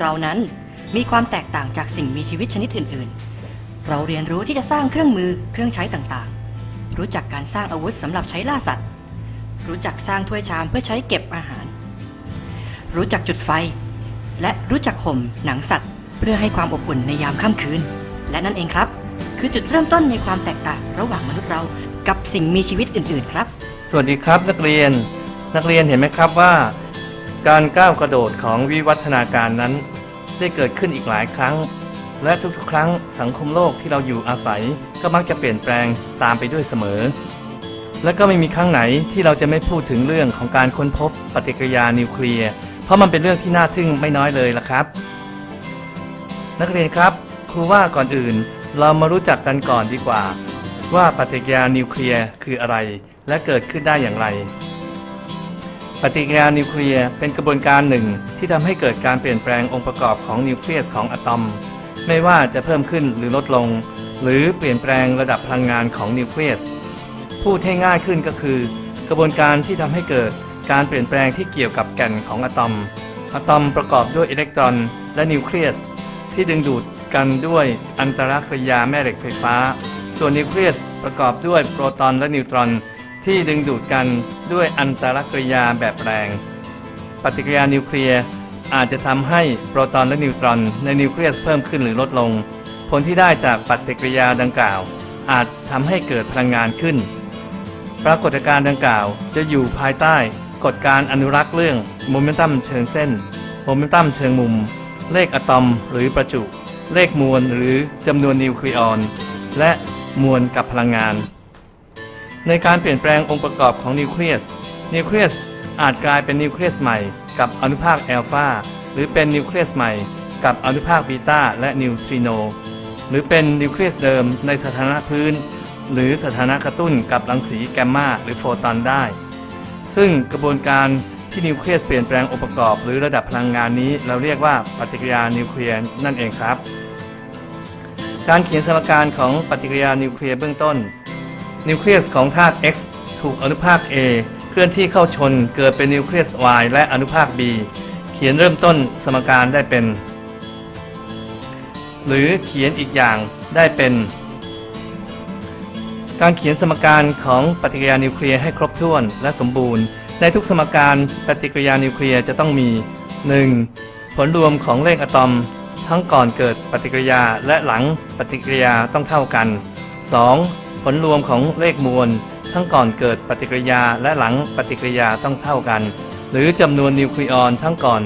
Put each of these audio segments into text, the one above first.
เรานั้น มีความแตกต่างจากสิ่งมีชีวิตชนิดอื่น ๆ เราเรียนรู้ที่จะสร้างเครื่องมือเครื่องใช้ต่างๆ รู้จักการสร้างอาวุธสำหรับใช้ล่าสัตว์ รู้จักสร้างถ้วยชามเพื่อใช้เก็บอาหาร รู้จักจุดไฟ และรู้จักห่มหนังสัตว์ เพื่อให้ความอบอุ่นในยามค่ำคืน และนั่นเองครับ คือจุดเริ่มต้นในความแตกต่างระหว่างมนุษย์เรากับสิ่งมีชีวิตอื่น ๆ ครับ สวัสดีครับนักเรียน นักเรียนเห็นไหมครับว่า การก้าวกระโดดของวิวัฒนาการนั้น ได้เกิดขึ้นอีกหลายครั้ง และทุกๆ ครั้งสังคมโลกที่เราอยู่อาศัย ก็มักจะเปลี่ยนแปลงตามไปด้วยเสมอ และก็ไม่มีครั้งไหนที่เราจะไม่พูดถึงเรื่องของการค้นพบปฏิกิริยานิวเคลียร์ เพราะมันเป็นเรื่องที่น่าทึ่งไม่น้อยเลยละครับ นักเรียนครับครูว่าก่อนอื่น เรามารู้จักกันก่อนดีกว่า ว่าปฏิกิริยานิวเคลียร์คืออะไร และเกิดขึ้นได้อย่างไร ปฏิกิริยานิวเคลียร์เป็นกระบวนการหนึ่ง ที่ทำให้เกิดการเปลี่ยนแปลงองค์ประกอบของนิวเคลียสของอะตอม ไม่ว่าจะเพิ่มขึ้นหรือลดลง หรือเปลี่ยนแปลงระดับพลังงานของนิวเคลียสพูดให้ง่ายขึ้นก็คือ กระบวนการที่ทำให้เกิดการเปลี่ยนแปลงที่เกี่ยวกับแก่นของอะตอม อะตอมประกอบด้วยอิเล็กตรอนและนิวเคลียสที่ดึงดูดกันด้วยอันตรกริยาแม่เหล็กไฟฟ้า ส่วนนิวเคลียสประกอบด้วยโปรตอนและนิวตรอน ที่ดึงดูดกันด้วยอันตรกริยาแบบแรง ปฏิกิริยานิวเคลียร์อาจจะทำให้โปรตอนและนิวตรอน ในนิวเคลียสเพิ่มขึ้นหรือลดลง ผลที่ได้จากปฏิกิริยาดังกล่าว อาจทำให้เกิดพลังงานขึ้น ปรากฏการณ์ดังกล่าวจะอยู่ภายใต้กฎการอนุรักษ์เรื่องโมเมนตัมเชิงเส้นโมเมนตัมเชิงมุม เลขอะตอมหรือประจุ เลขมวลหรือจำนวนนิวเคลียอน และมวลกับพลังงาน ในการเปลี่ยนแปลงองค์ประกอบของนิวเคลียส นิวเคลียสอาจกลายเป็นนิวเคลียสใหม่กับอนุภาคแอลฟาหรือเป็นนิวเคลียสใหม่กับอนุภาคบีตาและนิวทริโน หรือเป็นนิวเคลียสเดิมในสถานะพื้น หรือสถานะกระตุ้นกับรังสีแกมมาหรือโฟตอนได้ ซึ่งกระบวนการที่นิวเคลียสเปลี่ยนแปลงองค์ประกอบ หรือระดับพลังงานนี้เราเรียกว่าปฏิกิริยานิวเคลียร์นั่นเองครับ การเขียนสมการของปฏิกิริยานิวเคลียร์เบื้องต้น นิวเคลียสของธาตุ X ถูกอนุภาค A เคลื่อนที่เข้าชนเกิดเป็นนิวเคลียส Y และอนุภาค B เขียนเริ่มต้นสมการได้เป็น หรือเขียนอีกอย่างได้เป็น การเขียนสมการของปฏิกิริยานิวเคลียร์ให้ครบถ้วนและสมบูรณ์ ในทุกสมการปฏิกิริยานิวเคลียร์จะต้องมี 1. ผลรวมของเลขอะตอม ทั้งก่อนเกิดปฏิกิริยาและหลังปฏิกิริยาต้องเท่ากัน 2. ผลรวมของเลขมวล ทั้งก่อนเกิดปฏิกิริยาและหลังปฏิกิริยาต้องเท่ากัน หรือจำนวนนิวเคลียอนทั้งก่อน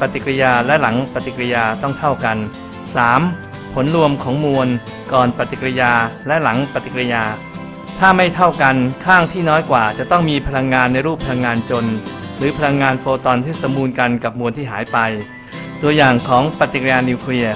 ปฏิกิริยาและหลังปฏิกิริยาต้องเท่ากัน 3. ผลรวมของมวล ก่อนปฏิกิริยาและหลังปฏิกิริยา ถ้าไม่เท่ากันข้างที่น้อยกว่าจะต้องมีพลังงานในรูปพลังงานจน หรือพลังงานโฟตอนที่สมบูรณ์กันกับมวลที่หายไป ตัวอย่างของปฏิกิริยานิวเคลียร์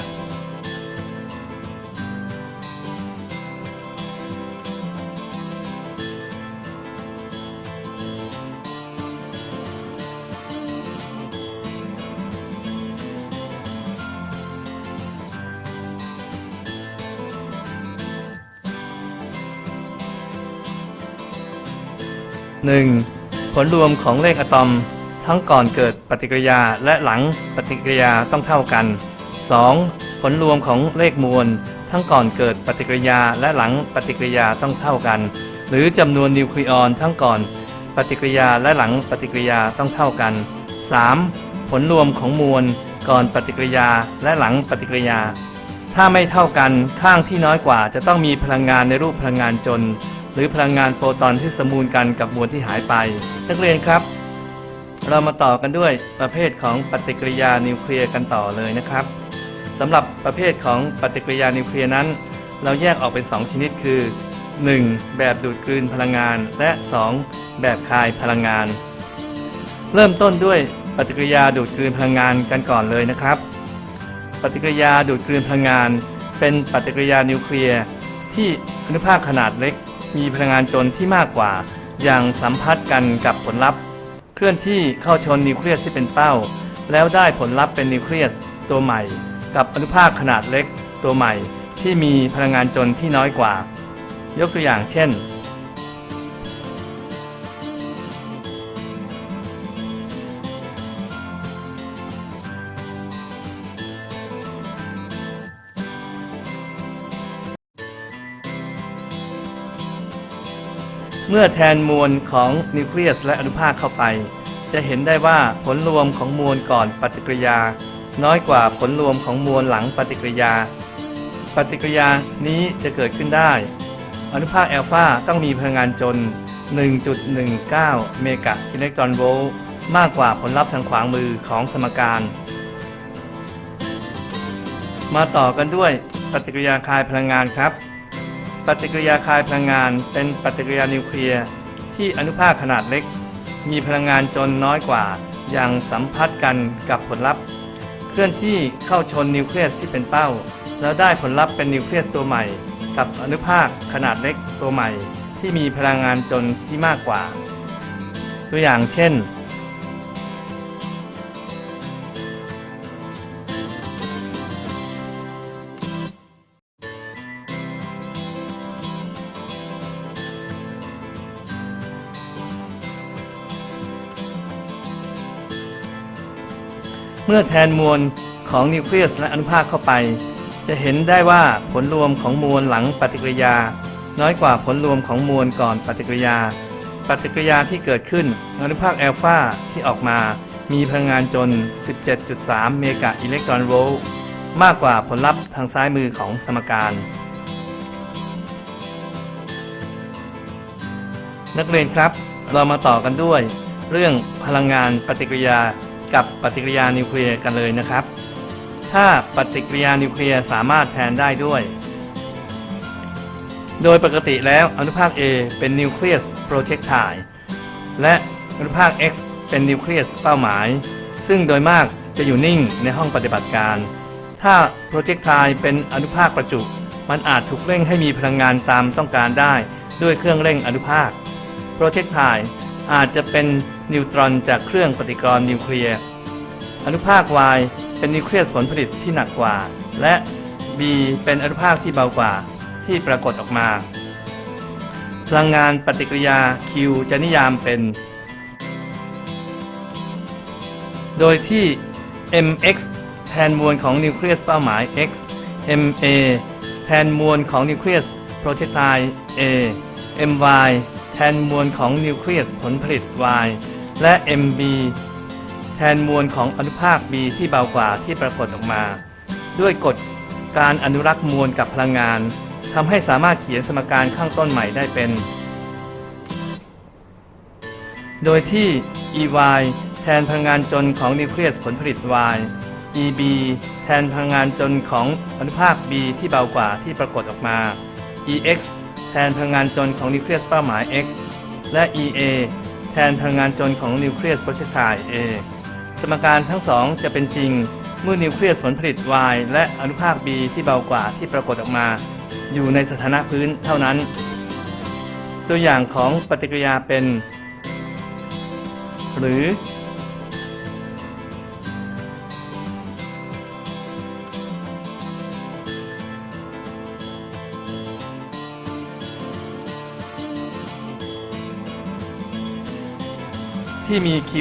1. ผลรวมของเลขอะตอม ทั้งก่อนเกิดปฏิกิริยาและหลังปฏิกิริยาต้องเท่ากัน 2. ผลรวมของเลขมวล ทั้งก่อนเกิดปฏิกิริยาและหลังปฏิกิริยาต้องเท่ากัน หรือจำนวนนิวเคลียอนทั้งก่อนปฏิกิริยาและหลังปฏิกิริยาต้องเท่ากัน 3. ผลรวมของมวลก่อนปฏิกิริยาและหลังปฏิกิริยา ถ้าไม่เท่ากันข้างที่น้อยกว่าจะต้องมีพลังงานในรูปพลังงานจน หรือพลังงานโฟตอนที่สมบูรณ์กันกับมวลที่หายไป นักเรียนครับ เรามาต่อกันด้วยประเภทของปฏิกิริยานิวเคลียร์กันต่อเลยนะครับสำหรับประเภทของปฏิกิริยานิวเคลียร์นั้น เราแยกออกเป็น 2 ชนิดคือ 1. แบบดูดกลืนพลังงาน และ 2. แบบคายพลังงาน เริ่มต้นด้วยปฏิกิริยาดูดกลืนพลังงานกันก่อนเลยนะครับ ปฏิกิริยาดูดกลืนพลังงาน เป็นปฏิกิริยานิวเคลียร์ที่อนุภาคขนาดเล็ก มีพลังงานจนที่มากกว่า อย่างสัมพัทธ์กันกับผลลัพธ์ เคลื่อนที่เข้าชนนิวเคลียสที่เป็นเป้า แล้วได้ผลลัพธ์เป็นนิวเคลียสตัวใหม่ กับอนุภาคขนาดเล็กตัวใหม่ที่มีพลังงานจนที่น้อยกว่า ยกตัวอย่างเช่น เมื่อแทนมวลของนิวเคลียสและอนุภาคเข้าไป จะเห็นได้ว่าผลรวมของมวลก่อนปฏิกิริยา น้อยกว่าผลรวมของมวลหลังปฏิกิริยา ปฏิกิริยานี้จะเกิดขึ้นได้ อนุภาคแอลฟาต้องมีพลังงานจน 1.19 เมกะอิเล็กตรอนโวลต์มากกว่าผลลัพธ์ทางขวางมือของสมการ มาต่อกันด้วยปฏิกิริยาคายพลังงานครับ ปฏิกิริยาคายพลังงาน เป็นปฏิกิริยานิวเคลียร์ที่อนุภาคขนาดเล็ก มีพลังงานจนน้อยกว่า อย่างสัมพัทธ์กันกับผลลัพธ์ เคลื่อนที่เข้าชนนิวเคลียสที่เป็นเป้า แล้วได้ผลลัพธ์เป็นนิวเคลียสตัวใหม่ กับอนุภาคขนาดเล็กตัวใหม่ ที่มีพลังงานจนที่มากกว่า ตัวอย่างเช่น เมื่อแทนมวลของนิวเคลียสและอนุภาคเข้าไป จะเห็นได้ว่าผลรวมของมวลหลังปฏิกิริยา น้อยกว่าผลรวมของมวลก่อนปฏิกิริยา ปฏิกิริยาที่เกิดขึ้นอนุภาคแอลฟาที่ออกมา มีพลังงานจน 17.3 เมกะอิเล็กตรอนโวลต์มากกว่าผลลัพธ์ทางซ้ายมือของสมการนักเรียนครับ เรามาต่อกันด้วย เรื่องพลังงานปฏิกิริยา กับปฏิกิริยานิวเคลียร์กันเลยนะครับ ถ้าปฏิกิริยานิวเคลียร์สามารถแทนได้ด้วย โดยปกติแล้วอนุภาค A เป็นนิวเคลียสโปรเจก t ายและอนุภาค X เป็นนิวเคลียสเป้าหมาย ซึ่งโดยมากจะอยู่นิ่งในห้องปฏิบัติการ ถ้าโปรเจก t ายเป็นอนุภาคประจุ มันอาจถูกเร่งให้มีพลังงานตามต้องการได้ ด้วยเครื่องเร่งอนุภาคโปรเจก t ายอาจจะเป็น นิวตรอนจากเครื่องปฏิกรณ์นิวเคลียร์ อนุภาค Y เป็นนิวเคลียสผลผลิตที่หนักกว่า และ B เป็นอนุภาคที่เบากว่าที่ปรากฏออกมา พลังงานปฏิกิริยา Q จะนิยามเป็น โดยที่ mx แทนมวลของนิวเคลียสเป้าหมาย x ma แทนมวลของนิวเคลียสโปรเจก t าย a my แทนมวลของนิวเคลียสผลผลิต y และ mb แทนมวลของอนุภาค b ที่เบากว่าที่ปรากฏออกมา ด้วยกฎการอนุรักษ์มวลกับพลังงานทำให้สามารถเขียนสมการข้างต้นใหม่ได้เป็น โดยที่ ey แทนพลังงานจนของนิวเคลียสผลผลิต y eb แทนพลังงานจนของอนุภาค b ที่เบากว่าที่ปรากฏออกมา ex แทนพลังงานจนของนิวเคลียสเป้าหมาย x และ ea ทนพลังงานจนของนิวเคลียสโปรเจกไทเอสมการทั้งสองจะเป็นจริงเมื่อนิวเคลียสผลผลิต y และอนุภาค b ที่เบากว่าที่ปรากฏออกมา อยู่ในสถานะพื้นเท่านั้น ตัวอย่างของปฏิกิริยาเป็น หรือ ที่มี Q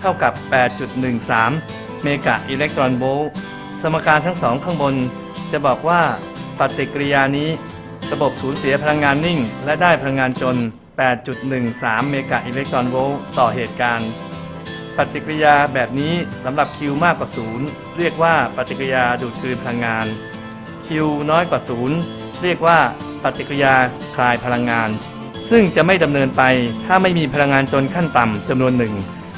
เท่ากับ 8.13 เมกะอิเล็กตรอนโวลต์สมการทั้งสองข้างบน จะบอกว่าปฏิกิริยานี้ ระบบสูญเสียพลังงานนิ่ง และได้พลังงานจน 8.13 เมกะอิเล็กตรอนโวลต์ต่อเหตุการณ์ ปฏิกิริยาแบบนี้สำหรับ Q มากกว่า 0 เรียกว่าปฏิกิริยาดูดกลืนพลังงาน Q น้อยกว่า 0 เรียกว่าปฏิกิริยาคลายพลังงาน ซึ่งจะไม่ดำเนินไปถ้าไม่มีพลังงานจนขั้นต่ำจำนวนหนึ่ง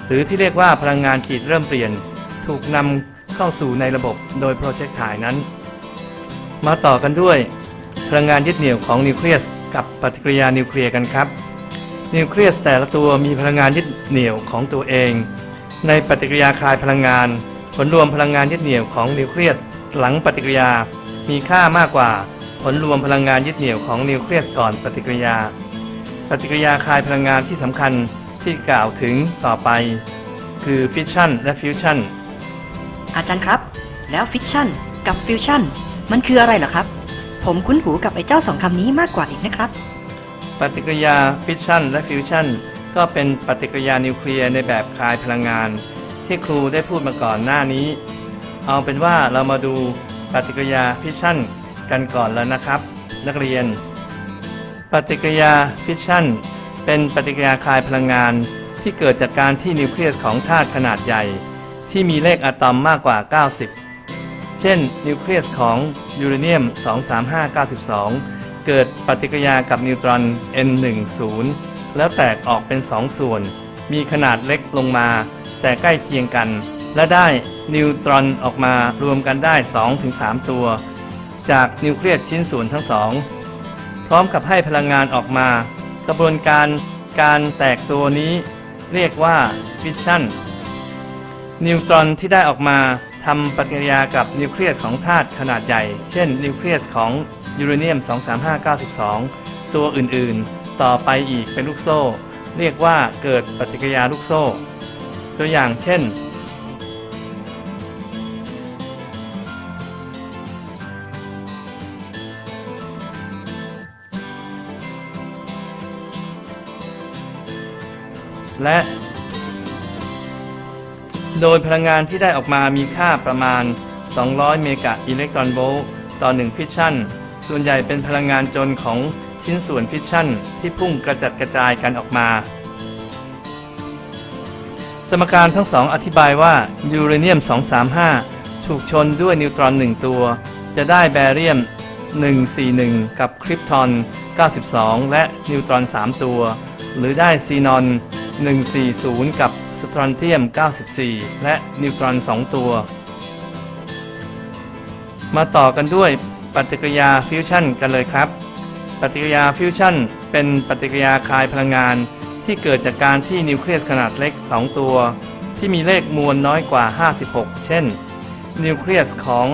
หรือที่เรียกว่าพลังงานขีดเริ่มเปลี่ยน ถูกนำเข้าสู่ในระบบโดยโปรเจกต์ถ่ายนั้น มาต่อกันด้วย พลังงานยึดเหนี่ยวของนิวเคลียสกับปฏิกิริยานิวเคลียร์กันครับ นิวเคลียสแต่ละตัวมีพลังงานยึดเหนี่ยวของตัวเอง ในปฏิกิริยาคลายพลังงาน ผลรวมพลังงานยึดเหนี่ยวของนิวเคลียสหลังปฏิกิริยามีค่ามากกว่าผลรวมพลังงานยึดเหนี่ยวของนิวเคลียสก่อนปฏิกิริยา ปฏิกิริยาคลายพลังงานที่สำคัญที่กล่าวถึงต่อไป คือฟิชชันและฟิวชันอาจารย์ครับ แล้วฟิชชั่นกับฟิวชั่นมันคืออะไรเหรอครับ ผมคุ้นหูกับไอ้เจ้าสองคำนี้มากกว่าอีกนะครับ ปฏิกิริยาฟิชชันและฟิวชันก็เป็นปฏิกิริยานิวเคลียร์ในแบบคลายพลังงาน ที่ครูได้พูดมาก่อนหน้านี้ เอาเป็นว่าเรามาดูปฏิกิริยาฟิชชันกันก่อนแล้วนะครับ นักเรียน ปฏิกิริยาฟิชชันเป็นปฏิกิริยาคายพลังงาน ที่เกิดจากการที่นิวเคลียสของธาตุขนาดใหญ่ ที่มีเลขอะตอมมากกว่า 90 เช่น นิวเคลียสของยูเรเนียม 23592 เกิดปฏิกิริยากับนิวตรอน N10 แล้วแตกออกเป็น 2 ส่วน มีขนาดเล็กลงมา แต่ใกล้เคียงกัน และได้นิวตรอนออกมารวมกันได้ 2-3 ตัว จากนิวเคลียสชิ้นส่วนทั้งสอง ร้อมกับให้พลังงานออกมา กระบวนการการแตกตัวนี้เรียกว่าฟิชชั่น นิวตรอนที่ได้ออกมาทำปฏิกิริยากับนิวเคลียสของธาตุขนาดใหญ่ เช่น นิวเคลียสของยูเรเนียม 23592 ตัวอื่นๆ ต่อไปอีกเป็นลูกโซ่ เรียกว่าเกิดปฏิกิริยาลูกโซ่ ตัวอย่างเช่น และ โดยพลังงานที่ได้ออกมามีค่าประมาณ 200 เมกะอิเล็กตรอนโวลต์ต่อ 1 ฟิชชั่น ส่วนใหญ่เป็นพลังงานจนของชิ้นส่วนฟิชชั่น ที่พุ่งกระจัดกระจายกันออกมา สมการทั้งสองอธิบายว่ายูเรเนียม 235 ถูกชนด้วยนิวตรอน 1 ตัว จะได้แบเรียม 141 กับคริปทอน 92 และนิวตรอน 3 ตัว หรือได้ซีนอน 140 กับสตรอนเทียม 94 และนิวตรอน 2 ตัว มาต่อกันด้วยปฏิกิริยาฟิวชั่นกันเลยครับ ปฏิกิริยาฟิวชั่นเป็นปฏิกิริยาคลายพลังงานที่เกิดจากการที่นิวเคลียสขนาดเล็ก 2 ตัว ที่มีเลขมวลน้อยกว่า 56 เช่น นิวเคลียสของ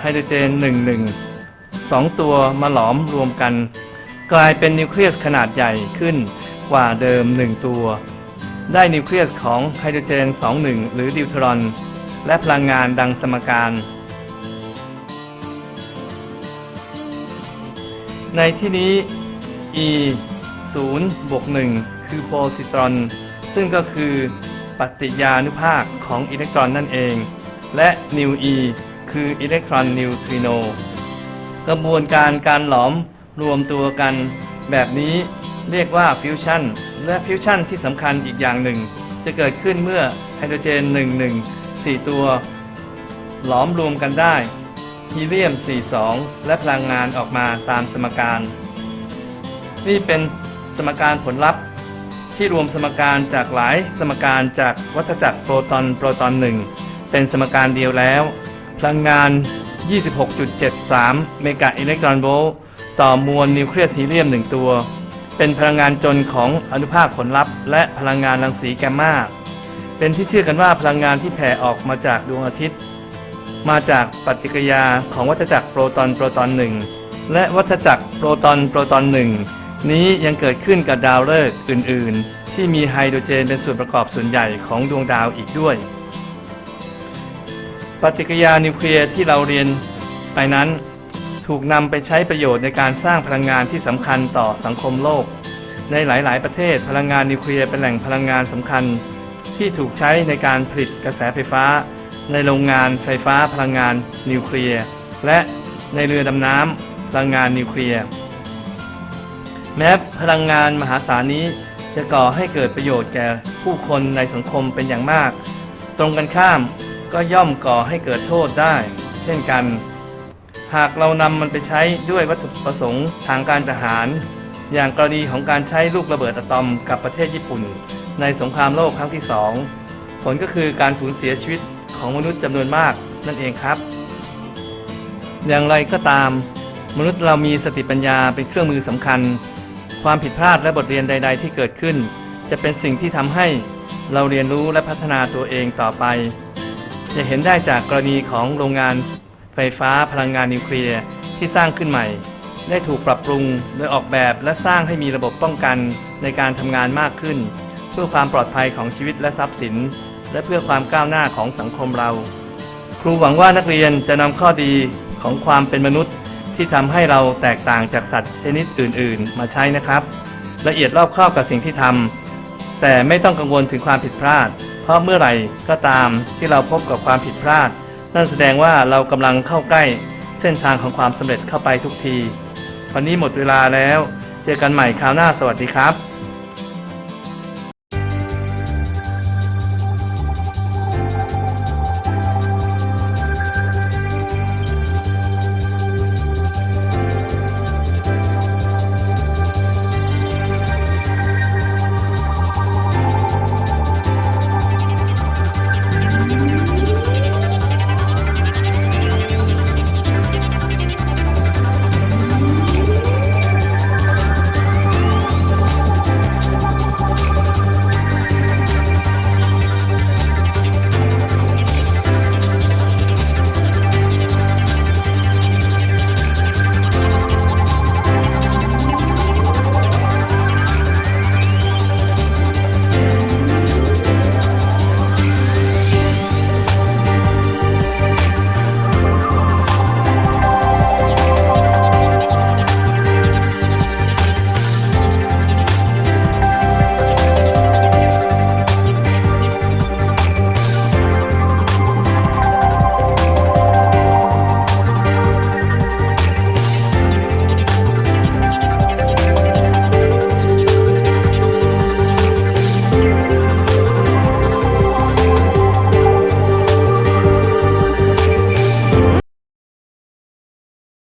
ไฮโดรเจน 11 2 ตัวมาหลอมรวมกัน กลายเป็นนิวเคลียสขนาดใหญ่ขึ้นกว่าเดิม 1 ตัว ได้นิวเคลียสของไฮโดรเจน 21 หรือดิวทรอน และพลังงานดังสมการ ในที่นี้ e 0บวก1คือโพซิตรอน ซึ่งก็คือปฏิยานุภาคของอิเล็กตรอนนั่นเอง และนิว e คืออิเล็กตรอนนิวทริโน กระบวนการการหลอมรวมตัวกันแบบนี้ เรียกว่าฟิวชั่นและฟิวชั่นที่สำคัญอีกอย่างหนึ่ง จะเกิดขึ้นเมื่อไฮโดรเจน 1 1 4 ตัว หลอมรวมกันได้ฮีเลียม 42 และพลังงานออกมาตามสมการ นี่เป็นสมการผลลัพธ์ ที่รวมสมการจากหลายสมการจากวัฏจักรโปรตอนโปรตอนหนึ่งเป็นสมการเดียวแล้ว พลังงาน 26.73 เมกะอิเล็กตรอนโวลต์ต่อมวลนิวเคลียสฮีเลียม 1 ตัว เป็นพลังงานจนของอนุภาคผลลัพธ์ และพลังงานรังสีแกมมาเป็นที่เชื่อกันว่าพลังงานที่แผ่ออกมาจากดวงอาทิตย์ มาจากปฏิกิริยาของวัฏจักรโปรตอนโปรตอนหนึ่งและวัฏจักรโปรตอนโปรตอนหนึ่งนี้ยังเกิดขึ้นกับดาวฤกษ์อื่น ๆ ที่มีไฮโดรเจนเป็นส่วนประกอบส่วนใหญ่ของดวงดาวอีกด้วย ปฏิกิริยานิวเคลียร์ที่เราเรียนไปนั้น ถูกนำไปใช้ประโยชน์ในการสร้างพลังงานที่สำคัญต่อสังคมโลก ในหลาย ๆ ประเทศพลังงานนิวเคลียร์เป็นแหล่งพลังงานสำคัญ ที่ถูกใช้ในการผลิตกระแสไฟฟ้า ในโรงงานไฟฟ้าพลังงานนิวเคลียร์และในเรือดำน้ำพลังงานนิวเคลียร์แม้พลังงานมหาศาลนี้จะก่อให้เกิดประโยชน์แก่ผู้คนในสังคมเป็นอย่างมาก ตรงกันข้ามก็ย่อมก่อให้เกิดโทษได้ เช่นกัน หากเรานำมันไปใช้ด้วยวัตถุประสงค์ทางการทหาร อย่างกรณีของการใช้ลูกระเบิดอะตอมกับประเทศญี่ปุ่น ในสงครามโลกครั้งที่สองผลก็คือการสูญเสียชีวิตของมนุษย์จำนวนมากนั่นเองครับ อย่างไรก็ตาม มนุษย์เรามีสติปัญญาเป็นเครื่องมือสำคัญ ความผิดพลาดและบทเรียนใด ๆ ที่เกิดขึ้น จะเป็นสิ่งที่ทำให้เราเรียนรู้และพัฒนาตัวเองต่อไป จะเห็นได้จากกรณีของโรงงาน ไฟฟ้าพลังงานนิวเคลียร์ที่สร้างขึ้นใหม่ ได้ถูกปรับปรุงโดยออกแบบและสร้างให้มีระบบป้องกันในการทำงานมากขึ้น เพื่อความปลอดภัยของชีวิตและทรัพย์สิน และเพื่อความก้าวหน้าของสังคมเรา ครูหวังว่านักเรียนจะนำข้อดีของความเป็นมนุษย์ ที่ทำให้เราแตกต่างจากสัตว์ชนิดอื่น ๆ มาใช้นะครับ ละเอียดรอบคอบกับสิ่งที่ทำแต่ไม่ต้องกังวลถึงความผิดพลาด เพราะเมื่อไหร่ก็ตามที่เราพบกับความผิดพลาด นั่นแสดงว่าเรากำลังเข้าใกล้เส้นทางของความสำเร็จเข้าไปทุกที วันนี้หมดเวลาแล้ว เจอกันใหม่คราวหน้าสวัสดีครับ